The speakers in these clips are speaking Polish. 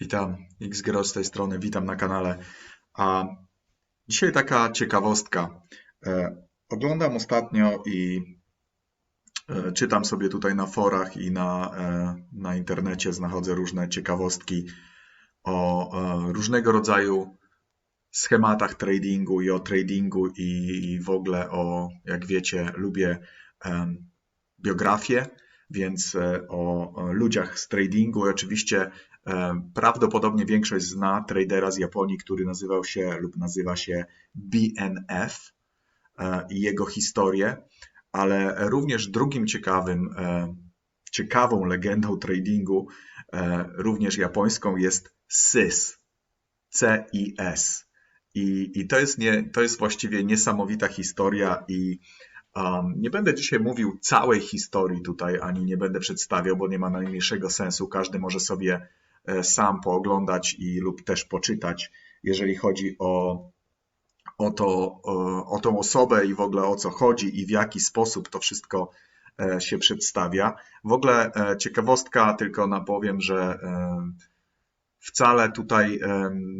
Witam, XGRO z tej strony, witam na kanale. A dzisiaj taka ciekawostka. E, oglądam ostatnio i e, czytam sobie tutaj na forach i na, e, na internecie, znachodzę różne ciekawostki o różnego rodzaju schematach tradingu i o tradingu i, i w ogóle o, jak wiecie, lubię biografię, więc o, ludziach z tradingu oczywiście prawdopodobnie większość zna tradera z Japonii, który nazywał się lub nazywa się BNF e, i jego historię, ale również drugim ciekawym, e, ciekawą legendą tradingu, e, również japońską jest CIS. C-I-S. I, I to jest, nie, to jest właściwie niesamowita historia i um, nie będę dzisiaj mówił całej historii tutaj, ani nie będę przedstawiał, bo nie ma najmniejszego sensu. Każdy może sobie e, sam pooglądać i lub też poczytać, jeżeli chodzi o, o, to, o, tą osobę i w ogóle o co chodzi i w jaki sposób to wszystko e, się przedstawia. W ogóle e, ciekawostka, tylko napowiem, że e, wcale tutaj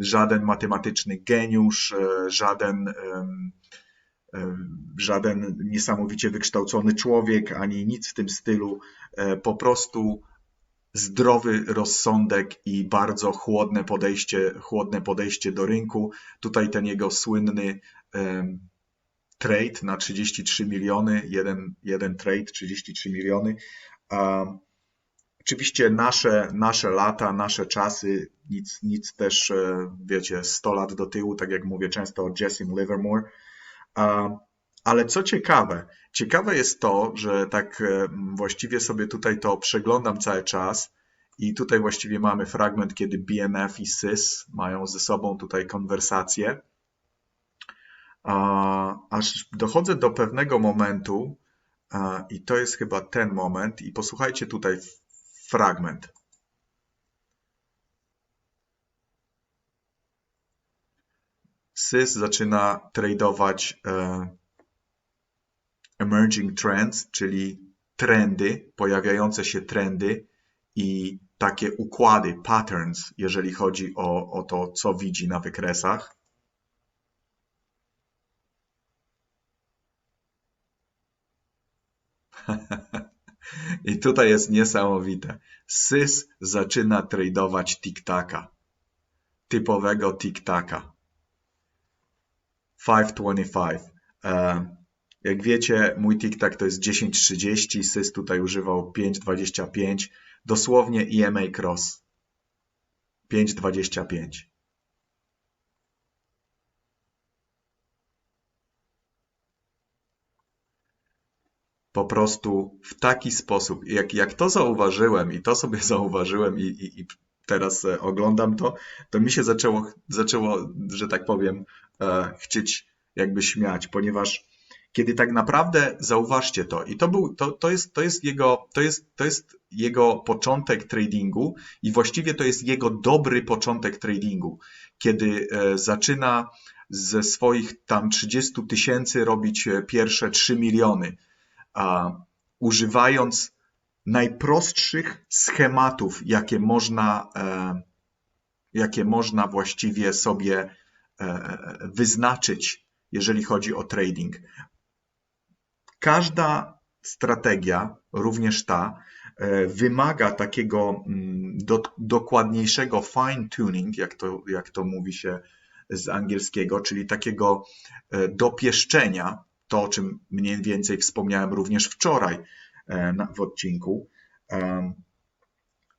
żaden matematyczny geniusz, e, żaden, żaden niesamowicie wykształcony człowiek, ani nic w tym stylu. E, Po prostu zdrowy rozsądek i bardzo chłodne podejście, chłodne podejście do rynku. Tutaj ten jego słynny em, trade na 33 miliony, jeden, jeden trade 33 miliony. A, Oczywiście nasze, nasze lata, nasze czasy, nic, nic też, e, wiecie, 100 lat do tyłu, tak jak mówię często o Jessim Livermore. A, Ale co ciekawe, ciekawe jest to, że tak e, właściwie sobie tutaj to przeglądam cały czas i tutaj właściwie mamy fragment, kiedy BNF i SYS mają ze sobą tutaj konwersację. Aż dochodzę do pewnego momentu, i to jest chyba ten moment, i posłuchajcie tutaj fragment. Sys zaczyna tradować e, emerging trends, czyli trendy, pojawiające się trendy i takie układy, patterns, jeżeli chodzi o, o to, co widzi na wykresach. I tutaj jest niesamowite. Sys zaczyna tradować tiktaka. Typowego tiktaka. 525. E, Jak wiecie, mój tiktak to jest 10.30, Sys tutaj używał 5.25, dosłownie EMA cross. 5.25. po prostu w taki sposób. Jak, jak to zauważyłem i to sobie zauważyłem i, i, i teraz e, oglądam to, to mi się zaczęło, zaczęło że tak powiem, e, chcieć jakby śmiać, ponieważ kiedy tak naprawdę zauważcie to, i to, był, to, to, jest, to, jest jego, to, jest, to jest jego początek tradingu, i właściwie to jest jego dobry początek tradingu, kiedy e, zaczyna ze swoich tam 30 tysięcy robić e, pierwsze 3 miliony a, używając najprostszych schematów, jakie można, e, jakie można właściwie sobie wyznaczyć, jeżeli chodzi o trading. Każda strategia, również ta, e, wymaga takiego mm, do, dokładniejszego fine tuning, jak to, jak to mówi się z angielskiego, czyli takiego e, dopieszczenia. To, o czym mniej więcej wspomniałem również wczoraj e, w odcinku,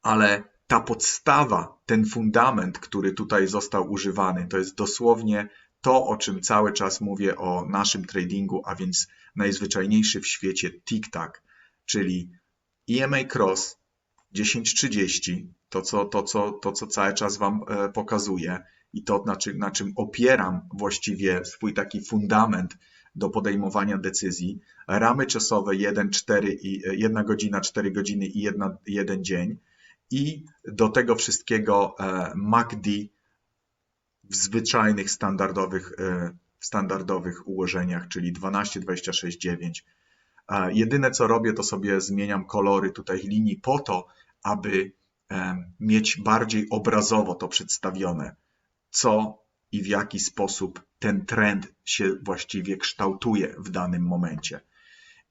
ale ta podstawa, ten fundament, który tutaj został używany, to jest dosłownie to, o czym cały czas mówię o naszym tradingu, a więc najzwyczajniejszy w świecie TikTok, czyli EMA Cross 10.30, to co, to, co, to co cały czas Wam e, pokazuję i to, na czym, na czym opieram właściwie swój taki fundament do podejmowania decyzji, ramy czasowe 1, 4 i 1 godzina, 4 godziny i 1, 1 dzień. I do tego wszystkiego e, MACD w zwyczajnych, standardowych, e, standardowych ułożeniach, czyli 12, 26, 9. Jedyne co robię, to sobie zmieniam kolory tutaj linii po to, aby mieć bardziej obrazowo to przedstawione, co i w jaki sposób ten trend się właściwie kształtuje w danym momencie.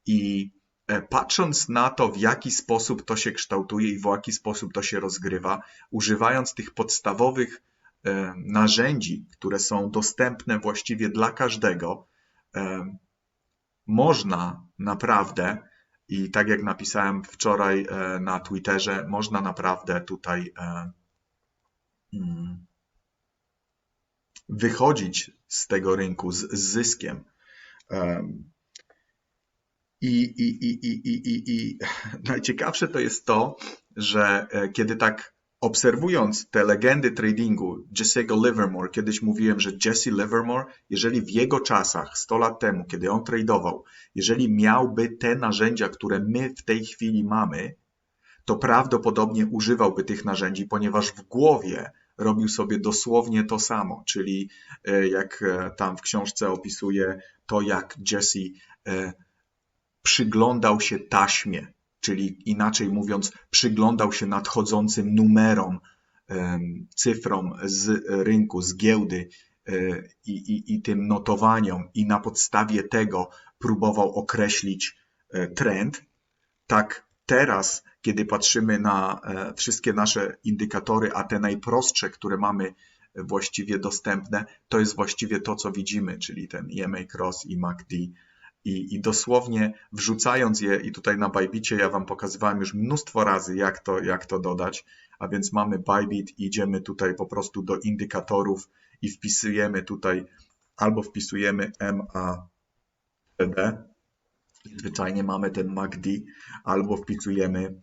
I e, patrząc na to, w jaki sposób to się kształtuje i w jaki sposób to się rozgrywa, używając tych podstawowych narzędzi, które są dostępne właściwie dla każdego, e, można naprawdę, i tak jak napisałem wczoraj na Twitterze, można naprawdę tutaj mm, wychodzić z tego rynku z, z zyskiem. I, i, i, i, i, i, I najciekawsze to jest to, że e, kiedy tak obserwując te legendy tradingu Jesse'ego Livermore, kiedyś mówiłem, że Jesse Livermore, jeżeli w jego czasach, 100 lat temu, kiedy on tradował, jeżeli miałby te narzędzia, które my w tej chwili mamy, to prawdopodobnie używałby tych narzędzi, ponieważ w głowie robił sobie dosłownie to samo, czyli e, jak e, tam w książce opisuje to, jak Jesse przyglądał się taśmie, czyli inaczej mówiąc, przyglądał się nadchodzącym numerom, cyfrom z rynku, z giełdy e, i, i, i tym notowaniom, i na podstawie tego próbował określić e, trend. Tak teraz, kiedy patrzymy na e, wszystkie nasze indykatory, a te najprostsze, które mamy właściwie dostępne, to jest właściwie to, co widzimy, czyli ten EMA Cross i MACD i, i dosłownie wrzucając je, i tutaj na Bybicie ja Wam pokazywałem już mnóstwo razy, jak to, jak to dodać, a więc mamy Bybit, idziemy tutaj po prostu do indykatorów i wpisujemy tutaj, albo wpisujemy MACD, zwyczajnie mamy ten MACD, albo wpisujemy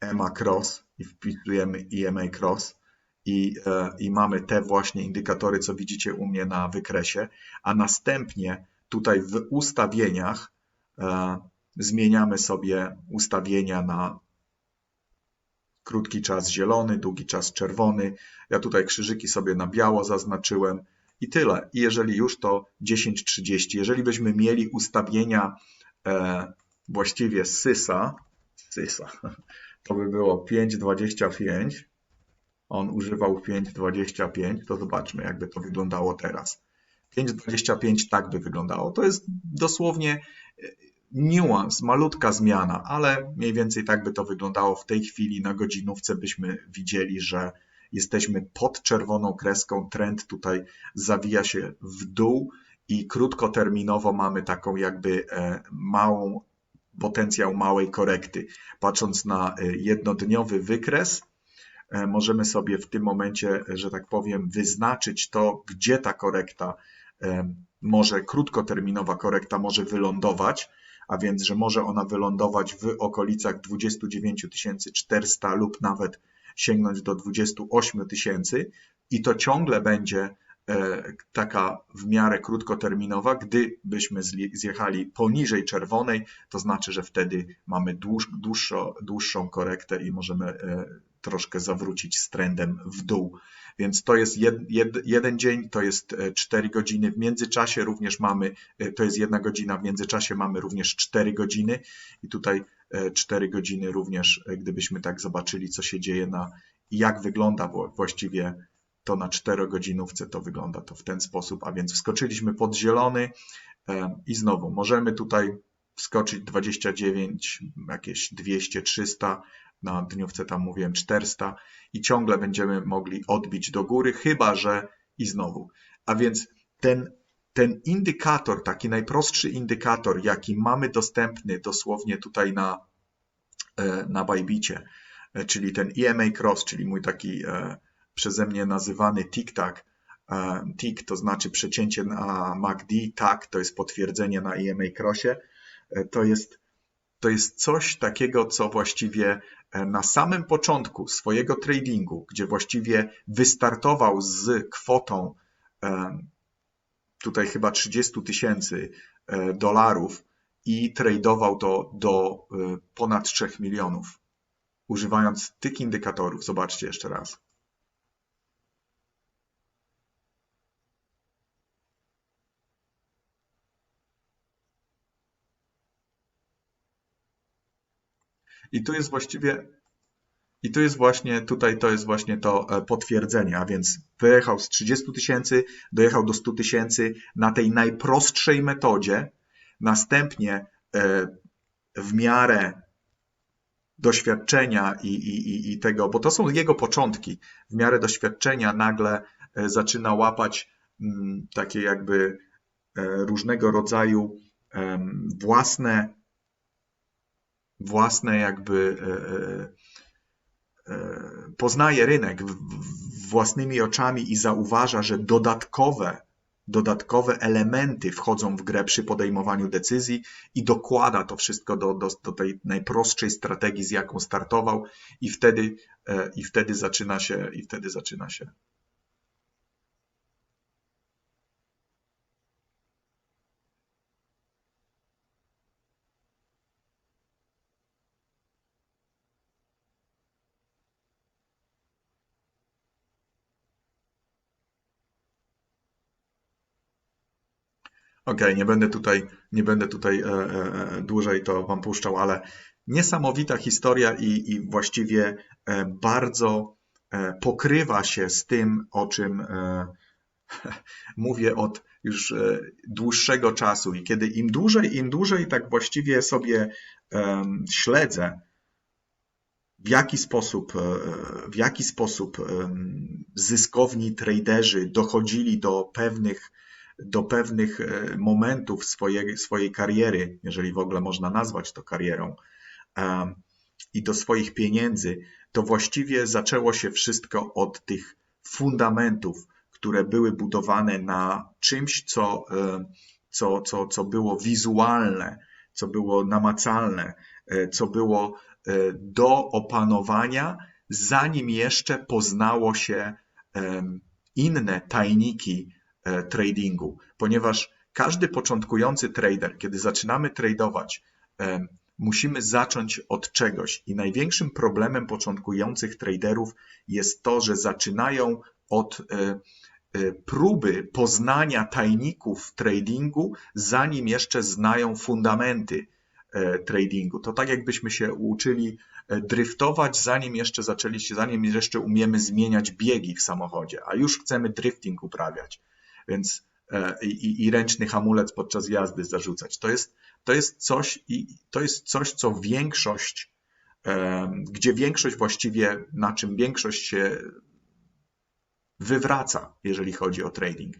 EMA Cross i wpisujemy EMA Cross i, e, i mamy te właśnie indykatory, co widzicie u mnie na wykresie, a następnie tutaj w ustawieniach e, zmieniamy sobie ustawienia na krótki czas zielony, długi czas czerwony. Ja tutaj krzyżyki sobie na biało zaznaczyłem i tyle. I jeżeli już to 10.30. Jeżeli byśmy mieli ustawienia e, właściwie sysa, sysa, to by było 5.25 on używał 5.25, to zobaczmy, jakby to wyglądało teraz. 5.25 tak by wyglądało. To jest dosłownie e, niuans, malutka zmiana, ale mniej więcej tak by to wyglądało w tej chwili. Na godzinówce byśmy widzieli, że jesteśmy pod czerwoną kreską, trend tutaj zawija się w dół i krótkoterminowo mamy taką jakby e, małą potencjał małej korekty. Patrząc na e, jednodniowy wykres, możemy sobie w tym momencie, że tak powiem, wyznaczyć to, gdzie ta korekta e, może, krótkoterminowa korekta może wylądować, a więc, że może ona wylądować w okolicach 29 400 lub nawet sięgnąć do 28 tysięcy. I to ciągle będzie e, taka w miarę krótkoterminowa, gdybyśmy zjechali poniżej czerwonej, to znaczy, że wtedy mamy dłuż, dłuższą, dłuższą korektę i możemy troszkę zawrócić z trendem w dół. Więc to jest jed, jed, jeden dzień, to jest 4 e, godziny. W międzyczasie również mamy, e, to jest jedna godzina, w międzyczasie mamy również 4 godziny i tutaj 4 e, godziny również, gdybyśmy tak zobaczyli, co się dzieje na jak wygląda właściwie to na 4 godzinówce, to wygląda to w ten sposób, a więc wskoczyliśmy pod zielony i znowu możemy tutaj wskoczyć 29, jakieś 200, 300, na dniówce tam mówiłem 400 i ciągle będziemy mogli odbić do góry, chyba że i znowu. A więc ten, ten indykator, taki najprostszy indykator, jaki mamy dostępny dosłownie tutaj na, e, na Bybicie, e, czyli ten EMA Cross, czyli mój taki e, przeze mnie nazywany TIK to znaczy przecięcie na MACD, tak to jest potwierdzenie na EMA Crossie, to jest, to jest coś takiego, co właściwie E, na samym początku swojego tradingu, gdzie właściwie wystartował z kwotą e, tutaj chyba 30 tysięcy e, dolarów i tradował to do ponad 3 milionów, używając tych indykatorów. Zobaczcie jeszcze raz. I tu jest właściwie I tu jest właśnie, tutaj to jest właśnie to potwierdzenie, a więc wyjechał z 30 tysięcy, dojechał do 100 tysięcy na tej najprostszej metodzie, następnie w miarę doświadczenia i, i, i tego, bo to są jego początki, w miarę doświadczenia nagle e, zaczyna łapać mm, takie jakby e, różnego rodzaju własne, własne jakby e, poznaje rynek własnymi oczami i zauważa, że dodatkowe dodatkowe elementy wchodzą w grę przy podejmowaniu decyzji i dokłada to wszystko do, do, do tej najprostszej strategii, z jaką startował, i wtedy, e, i wtedy zaczyna się, i wtedy zaczyna się Okay, nie będę tutaj, nie będę tutaj e, e, e, dłużej to Wam puszczał, ale niesamowita historia i, i właściwie e, bardzo e, pokrywa się z tym, o czym mówię od już dłuższego czasu. I kiedy im dłużej, im dłużej tak właściwie sobie śledzę, w jaki sposób, w jaki sposób zyskowni traderzy dochodzili do pewnych do pewnych e, momentów swojej, swojej kariery, jeżeli w ogóle można nazwać to karierą, i do swoich pieniędzy, to właściwie zaczęło się wszystko od tych fundamentów, które były budowane na czymś, co, e, co, co, co było wizualne, co było namacalne, e, co było do opanowania, zanim jeszcze poznało się inne tajniki tradingu, ponieważ każdy początkujący trader, kiedy zaczynamy tradować, e, musimy zacząć od czegoś. I największym problemem początkujących traderów jest to, że zaczynają od e, próby poznania tajników tradingu, zanim jeszcze znają fundamenty tradingu. To tak jakbyśmy się uczyli driftować, zanim jeszcze zaczęliście, zanim jeszcze umiemy zmieniać biegi w samochodzie, a już chcemy drifting uprawiać więc e, i, i ręczny hamulec podczas jazdy zarzucać. To jest, to jest coś, i to jest coś, co większość, gdzie większość właściwie, na czym większość się wywraca, jeżeli chodzi o trading.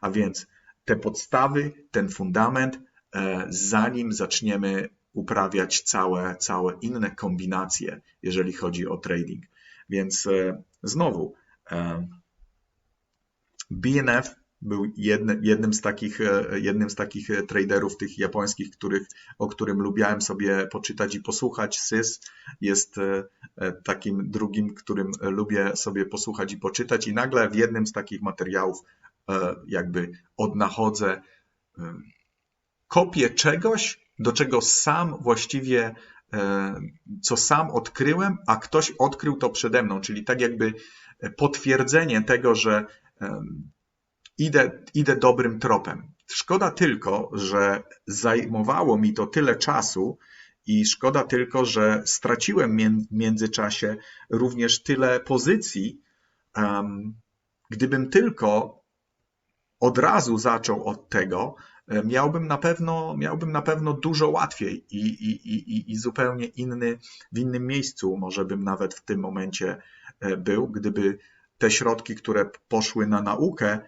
A więc te podstawy, ten fundament, e, zanim zaczniemy uprawiać całe, całe inne kombinacje, jeżeli chodzi o trading. Więc e, znowu, BNF był jednym, jednym, z takich, e, jednym z takich e, traderów tych japońskich, których, o którym lubiałem sobie poczytać i posłuchać. Sys jest e, takim drugim, którym lubię sobie posłuchać i poczytać i nagle w jednym z takich materiałów jakby odnachodzę kopię czegoś, do czego sam właściwie, co sam odkryłem, a ktoś odkrył to przede mną, czyli tak jakby potwierdzenie tego, że idę, idę dobrym tropem. Szkoda tylko, że zajmowało mi to tyle czasu i szkoda tylko, że straciłem w międzyczasie również tyle pozycji. Gdybym tylko od razu zaczął od tego, e, miałbym na pewno, miałbym na pewno dużo łatwiej i, i, i, i zupełnie inny, w innym miejscu może bym nawet w tym momencie e, był, gdyby te środki, które poszły na naukę,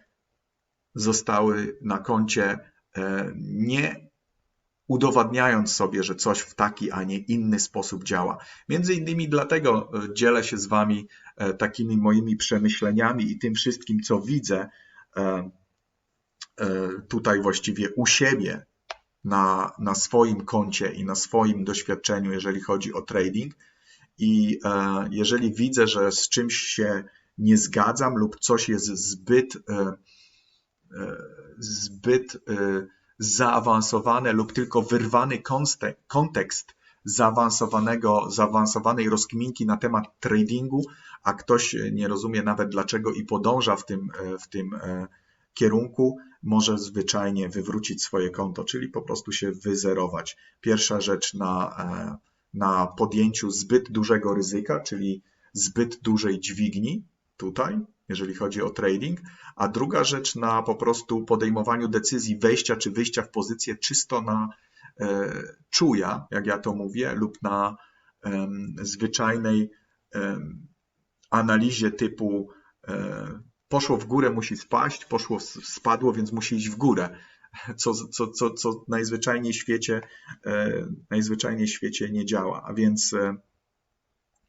zostały na koncie, e, nie udowadniając sobie, że coś w taki, a nie inny sposób działa. Między innymi dlatego e, dzielę się z Wami e, takimi moimi przemyśleniami i tym wszystkim, co widzę tutaj właściwie u siebie na, na swoim koncie i na swoim doświadczeniu, jeżeli chodzi o trading. I jeżeli widzę, że z czymś się nie zgadzam lub coś jest zbyt zbyt y, zaawansowane lub tylko wyrwany kontekst zaawansowanego, zaawansowanej rozkminki na temat tradingu, a ktoś nie rozumie nawet dlaczego i podąża w tym, w tym kierunku, może zwyczajnie wywrócić swoje konto, czyli po prostu się wyzerować. Pierwsza rzecz na, e, na podjęciu zbyt dużego ryzyka, czyli zbyt dużej dźwigni tutaj, jeżeli chodzi o trading, a druga rzecz na po prostu podejmowaniu decyzji wejścia czy wyjścia w pozycję czysto na e, czuja, jak ja to mówię, lub na zwyczajnej analizie typu e, poszło w górę, musi spaść, poszło spadło, więc musi iść w górę. Co, co, co, co najzwyczajniej w świecie, e, najzwyczajniej w świecie nie działa. A więc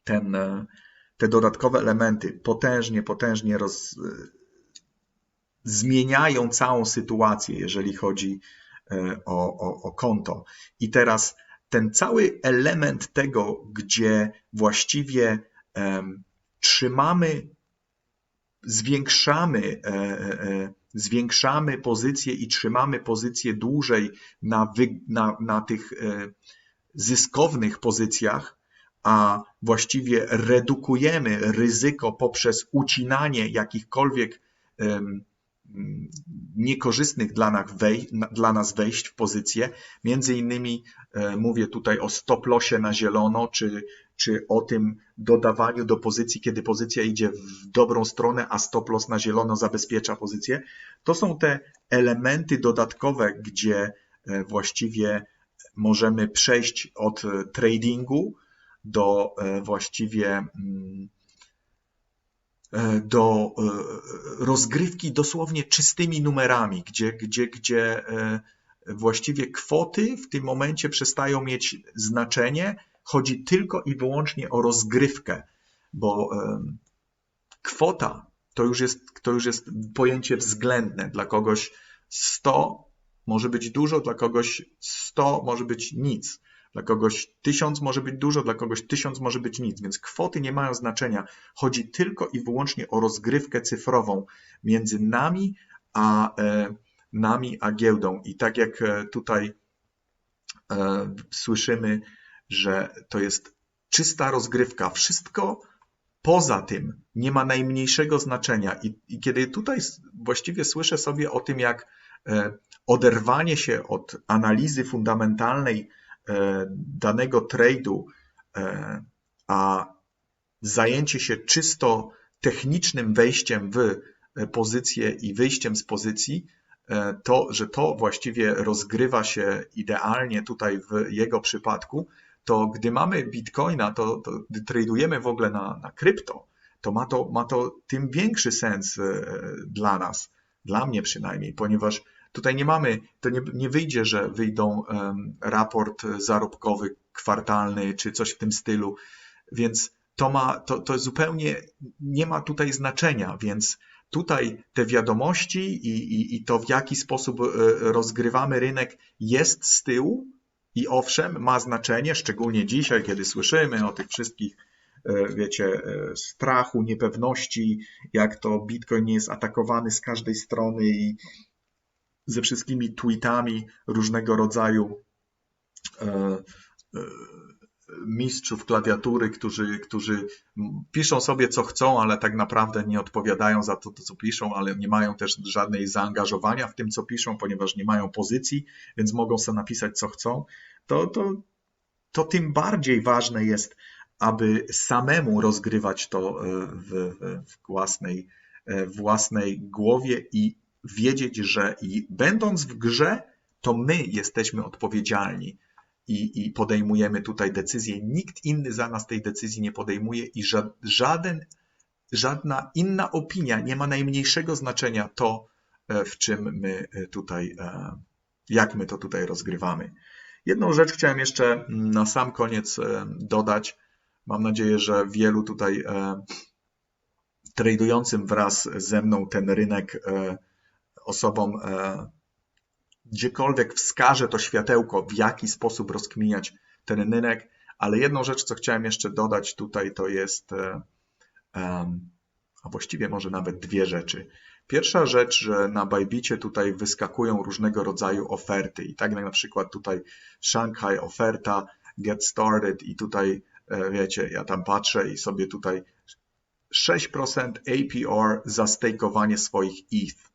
ten, te dodatkowe elementy potężnie, potężnie roz, zmieniają całą sytuację, jeżeli chodzi e, o, o, o konto. I teraz ten cały element tego, gdzie właściwie um, trzymamy, zwiększamy, e, e, zwiększamy pozycję i trzymamy pozycję dłużej na, wy, na, na tych e, zyskownych pozycjach, a właściwie redukujemy ryzyko poprzez ucinanie jakichkolwiek niekorzystnych dla nas, wej, dla nas wejść w pozycję. Między innymi e, mówię tutaj o stop lossie na zielono, czy, czy o tym dodawaniu do pozycji, kiedy pozycja idzie w dobrą stronę, a stop loss na zielono zabezpiecza pozycję. To są te elementy dodatkowe, gdzie e, właściwie możemy przejść od e, tradingu do właściwie mm, E, do e, rozgrywki dosłownie czystymi numerami, gdzie, gdzie, gdzie e, właściwie kwoty w tym momencie przestają mieć znaczenie. Chodzi tylko i wyłącznie o rozgrywkę, bo kwota to już jest, to już jest pojęcie względne. Dla kogoś 100 może być dużo, dla kogoś 100 może być nic. Dla kogoś tysiąc może być dużo, dla kogoś tysiąc może być nic, więc kwoty nie mają znaczenia. Chodzi tylko i wyłącznie o rozgrywkę cyfrową między nami a e, nami a giełdą. I tak jak e, tutaj e, słyszymy, że to jest czysta rozgrywka, wszystko poza tym nie ma najmniejszego znaczenia. I, i kiedy tutaj właściwie słyszę sobie o tym, jak oderwanie się od analizy fundamentalnej E, danego trade'u, e, a zajęcie się czysto technicznym wejściem w e, pozycję i wyjściem z pozycji, to, że to właściwie rozgrywa się idealnie tutaj w jego przypadku, to gdy mamy bitcoina, to, to gdy tradujemy w ogóle na, na krypto, to ma, to ma to tym większy sens dla nas, dla mnie przynajmniej, ponieważ Tutaj nie mamy, to nie, nie wyjdzie, że wyjdą um, raport zarobkowy kwartalny czy coś w tym stylu, więc to ma, to, to zupełnie nie ma tutaj znaczenia, więc tutaj te wiadomości i, i, i to w jaki sposób e, rozgrywamy rynek jest z tyłu i owszem, ma znaczenie, szczególnie dzisiaj, kiedy słyszymy o tych wszystkich e, wiecie, e, strachu, niepewności, jak to Bitcoin jest atakowany z każdej strony i, ze wszystkimi tweetami różnego rodzaju e, e, mistrzów klawiatury, którzy, którzy piszą sobie co chcą, ale tak naprawdę nie odpowiadają za to, to, co piszą, ale nie mają też żadnej zaangażowania w tym, co piszą, ponieważ nie mają pozycji, więc mogą sobie napisać co chcą, to, to, to tym bardziej ważne jest, aby samemu rozgrywać to e, w, w własnej, w własnej głowie i wiedzieć, że i będąc w grze, to my jesteśmy odpowiedzialni i, i podejmujemy tutaj decyzję. Nikt inny za nas tej decyzji nie podejmuje i żaden, żadna inna opinia nie ma najmniejszego znaczenia to, e, w czym my e, tutaj, e, jak my to tutaj rozgrywamy. Jedną rzecz chciałem jeszcze na sam koniec dodać. Mam nadzieję, że wielu tutaj tradującym wraz ze mną ten rynek osobom e, gdziekolwiek wskaże to światełko, w jaki sposób rozkminiać ten rynek, ale jedną rzecz, co chciałem jeszcze dodać tutaj, to jest, e, a właściwie może nawet dwie rzeczy. Pierwsza rzecz, że na Bajbicie tutaj wyskakują różnego rodzaju oferty i tak jak na przykład tutaj Shanghai oferta, get started i tutaj e, wiecie, ja tam patrzę i sobie tutaj 6% APR za stejkowanie swoich ETH.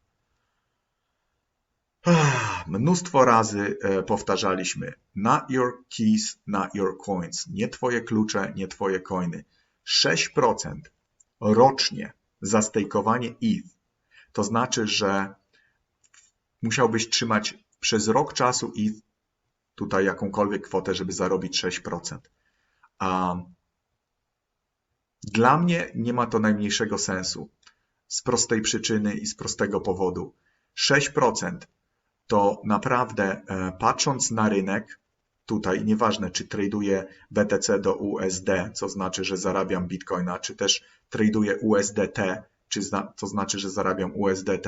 Mnóstwo razy e, powtarzaliśmy not your keys, not your coins. Nie twoje klucze, nie twoje coiny. 6% rocznie za stejkowanie ETH, to znaczy, że musiałbyś trzymać przez rok czasu ETH tutaj jakąkolwiek kwotę, żeby zarobić 6%. A dla mnie nie ma to najmniejszego sensu. Z prostej przyczyny i z prostego powodu. 6% to naprawdę, e, patrząc na rynek, tutaj nieważne, czy traduję BTC do USD, co znaczy, że zarabiam bitcoina, czy też traduję USDT, czy to znaczy, że zarabiam USDT.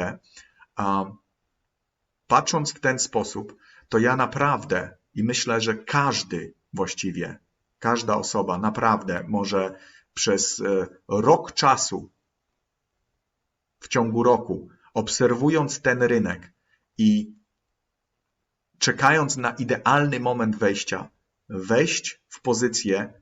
Patrząc w ten sposób, to ja naprawdę i myślę, że każdy właściwie, każda osoba naprawdę może przez e, rok czasu, w ciągu roku, obserwując ten rynek i czekając na idealny moment wejścia, wejść w pozycję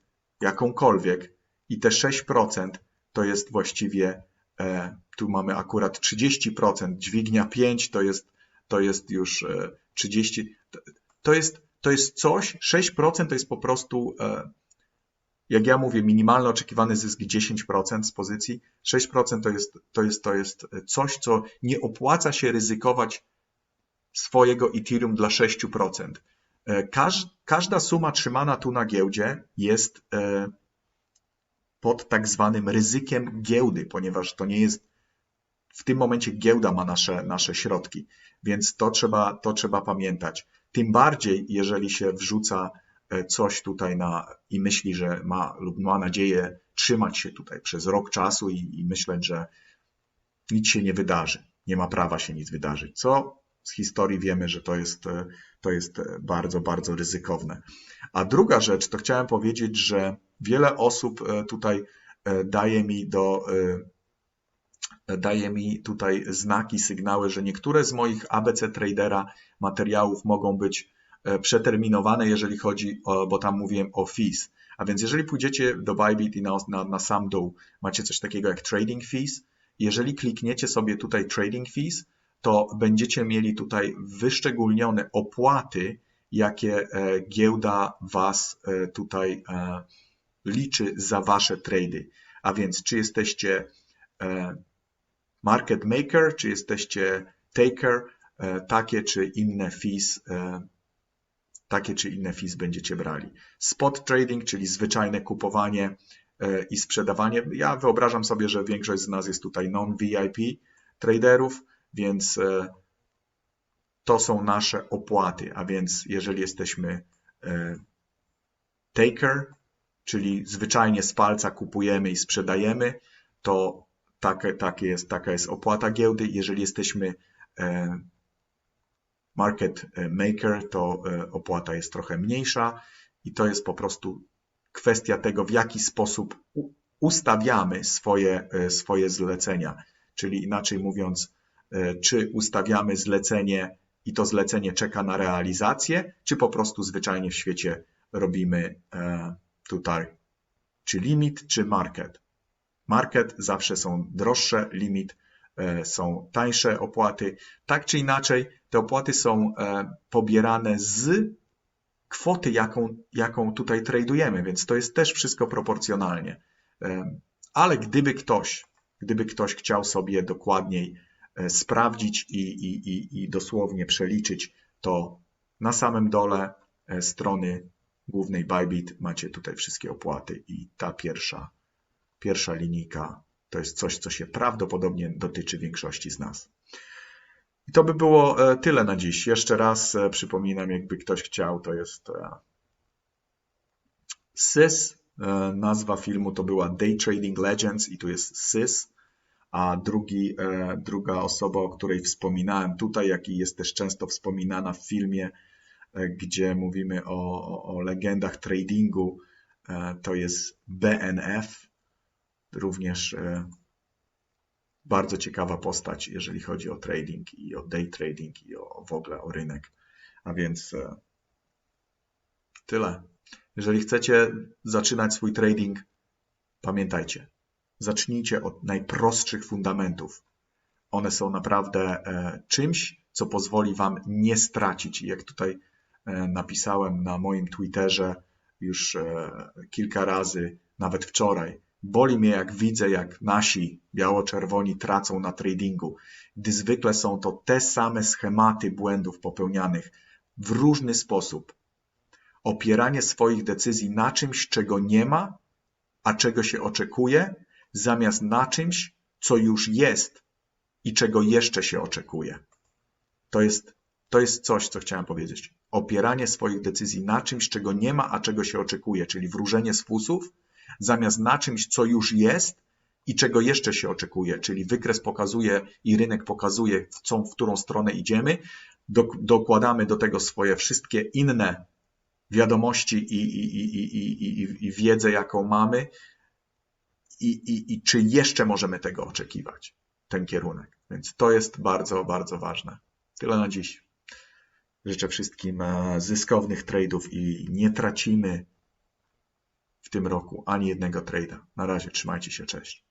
jakąkolwiek i te 6% to jest właściwie, e, tu mamy akurat 30%, dźwignia 5 to jest, to jest już 30, e, to jest, to jest coś, 6% to jest po prostu, e, jak ja mówię, minimalny oczekiwany zysk 10% z pozycji, 6% to jest, to jest, to jest coś, co nie opłaca się ryzykować swojego Ethereum dla 6%. E, każda suma trzymana tu na giełdzie jest e, pod tak zwanym ryzykiem giełdy, ponieważ to nie jest w tym momencie giełda ma nasze, nasze środki, więc to trzeba, to trzeba pamiętać. Tym bardziej, jeżeli się wrzuca e, coś tutaj na, i myśli, że ma lub ma nadzieję trzymać się tutaj przez rok czasu i, i myśleć, że nic się nie wydarzy, nie ma prawa się nic wydarzyć, co z historii wiemy, że to jest, e, to jest e, bardzo, bardzo ryzykowne. A druga rzecz, to chciałem powiedzieć, że wiele osób e, tutaj daje mi do daje mi tutaj znaki, sygnały, że niektóre z moich ABC Tradera materiałów mogą być przeterminowane, jeżeli chodzi o, bo tam mówiłem o fees. A więc jeżeli pójdziecie do Bybit i na, na, na sam dół macie coś takiego jak trading fees, jeżeli klikniecie sobie tutaj trading fees, to będziecie mieli tutaj wyszczególnione opłaty, jakie e, giełda Was e, tutaj e, liczy za Wasze trady. A więc czy jesteście market maker, czy jesteście taker, takie czy inne fees, takie czy inne fees będziecie brali. Spot trading, czyli zwyczajne kupowanie i sprzedawanie. Ja wyobrażam sobie, że większość z nas jest tutaj non-VIP traderów, więc e, to są nasze opłaty, a więc jeżeli jesteśmy e, taker, czyli zwyczajnie z palca kupujemy i sprzedajemy, to takie, takie jest, taka jest opłata giełdy. Jeżeli jesteśmy e, market maker, to opłata jest trochę mniejsza i to jest po prostu kwestia tego, w jaki sposób ustawiamy swoje, swoje zlecenia. Czyli inaczej mówiąc, czy ustawiamy zlecenie i to zlecenie czeka na realizację, czy po prostu zwyczajnie w świecie robimy e, tutaj czy limit, czy market. Market zawsze są droższe, limit e, są tańsze opłaty. Tak czy inaczej, te opłaty są pobierane z kwoty, jaką, jaką tutaj tradujemy, więc to jest też wszystko proporcjonalnie. Ale gdyby ktoś, gdyby ktoś chciał sobie dokładniej E, sprawdzić i, i, i, i dosłownie przeliczyć, to na samym dole e, strony głównej Bybit macie tutaj wszystkie opłaty i ta pierwsza, pierwsza linijka to jest coś, co się prawdopodobnie dotyczy większości z nas. I to by było e, tyle na dziś. Jeszcze raz przypominam, jakby ktoś chciał, to jest SYS. Nazwa filmu to była Day Trading Legends i tu jest SYS a drugi, e, druga osoba, o której wspominałem tutaj, jak i jest też często wspominana w filmie, e, gdzie mówimy o, o legendach tradingu, e, to jest BNF, również bardzo ciekawa postać, jeżeli chodzi o trading i o day trading i o, w ogóle o rynek. A więc tyle. Jeżeli chcecie zaczynać swój trading, pamiętajcie, Zacznijcie od najprostszych fundamentów. One są naprawdę e, czymś, co pozwoli Wam nie stracić. Jak tutaj e, napisałem na moim Twitterze już e, kilka razy, nawet wczoraj, Boli mnie, jak widzę, jak nasi biało-czerwoni tracą na tradingu, gdy zwykle są to te same schematy błędów popełnianych w różny sposób. Opieranie swoich decyzji na czymś, czego nie ma, a czego się oczekuje, zamiast na czymś, co już jest i czego jeszcze się oczekuje. To jest, to jest coś, co chciałem powiedzieć. Opieranie swoich decyzji na czymś, czego nie ma, a czego się oczekuje, czyli wróżenie z fusów, zamiast na czymś, co już jest i czego jeszcze się oczekuje, czyli wykres pokazuje i rynek pokazuje, w, co, w którą stronę idziemy, do, dokładamy do tego swoje wszystkie inne wiadomości i, i, i, i wiedzę, jaką mamy, i, i, i czy jeszcze możemy tego oczekiwać, ten kierunek. Więc to jest bardzo, bardzo ważne. Tyle na dziś. Życzę wszystkim e, zyskownych tradeów i nie tracimy w tym roku ani jednego trade'a. Na razie, trzymajcie się, cześć.